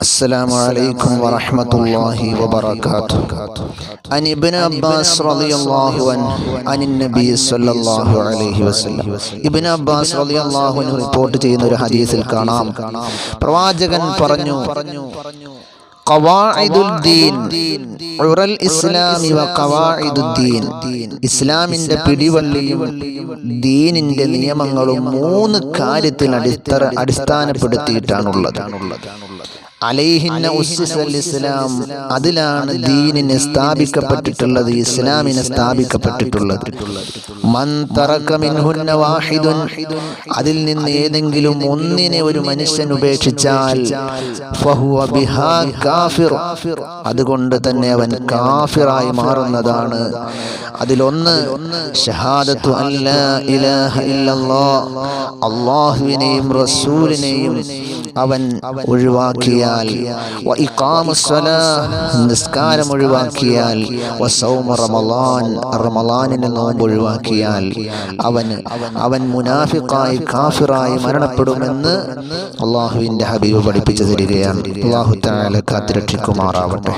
السلام عليكم ورحمة الله وبركاته عن ابن عباس رضي الله عنه عن النبي صلى الله عليه وسلم ഇബിൻ Abbas റളിയല്ലാഹു അൻഹു report ചെയ്യുന്ന ഒരു ഹദീസിൽ കാണാം പ്രവാചകൻ പറഞ്ഞു ഖവാഇദുൽ ദീൻ ഉറൽ ഇസ്ലാമി വ ഖവാഇദുദ്ദീൻ ഇസ്ലാമിന്റെ പിടിവള്ളിയും ദീനിന്റെ നിയമങ്ങളും മൂന്ന് കാര്യത്തിൽ അടിത്തറ അടിസ്ഥാനപ്പെടുത്തിയിട്ടാണുള്ളത് അലൈഹിന്ന ഉസ്സിസൽ ഇസ്ലാം. അതിലാണ് ദീനിനെ സ്ഥാപിക്കപ്പെട്ടിട്ടുള്ളത് ഇസ്ലാമിനെ സ്ഥാപിക്കപ്പെട്ടിട്ടുള്ളത്. മൻ തറക മിൻഹു വാഹിദുൻ. അതിൽ നിന്ന് ഏതെങ്കിലും ഒന്നിനെ ഒരു മനുഷ്യൻ ഉപേക്ഷിച്ചാൽ ഫഹുവ ബിഹാ കാഫിർ. അതുകൊണ്ട് തന്നെ അവൻ കാഫിറായി മാറുന്നതാണ്. അതിലൊന്ന് ഷഹാദത്തു അല്ലാ ഇലാഹ ഇല്ലല്ലാഹ് അള്ളാഹുവിനെയും റസൂലിനെയും അവൻ ഒഴിവാക്കിയാൽ നിസ്കാരം ഒഴിവാക്കിയാൽ റമളാൻ റമളാനിനെ നോമ്പ് ഒഴിവാക്കിയാൽ അവൻ അവൻ മുനാഫിക്കായി കാഫിറായി മരണപ്പെടുമെന്ന് അള്ളാഹുവിന്റെ ഹബീബ് പഠിപ്പിച്ചു തരികയാണ്. അള്ളാഹു തആല കാത്തിരക്ഷിക്കുമാറാവട്ടെ.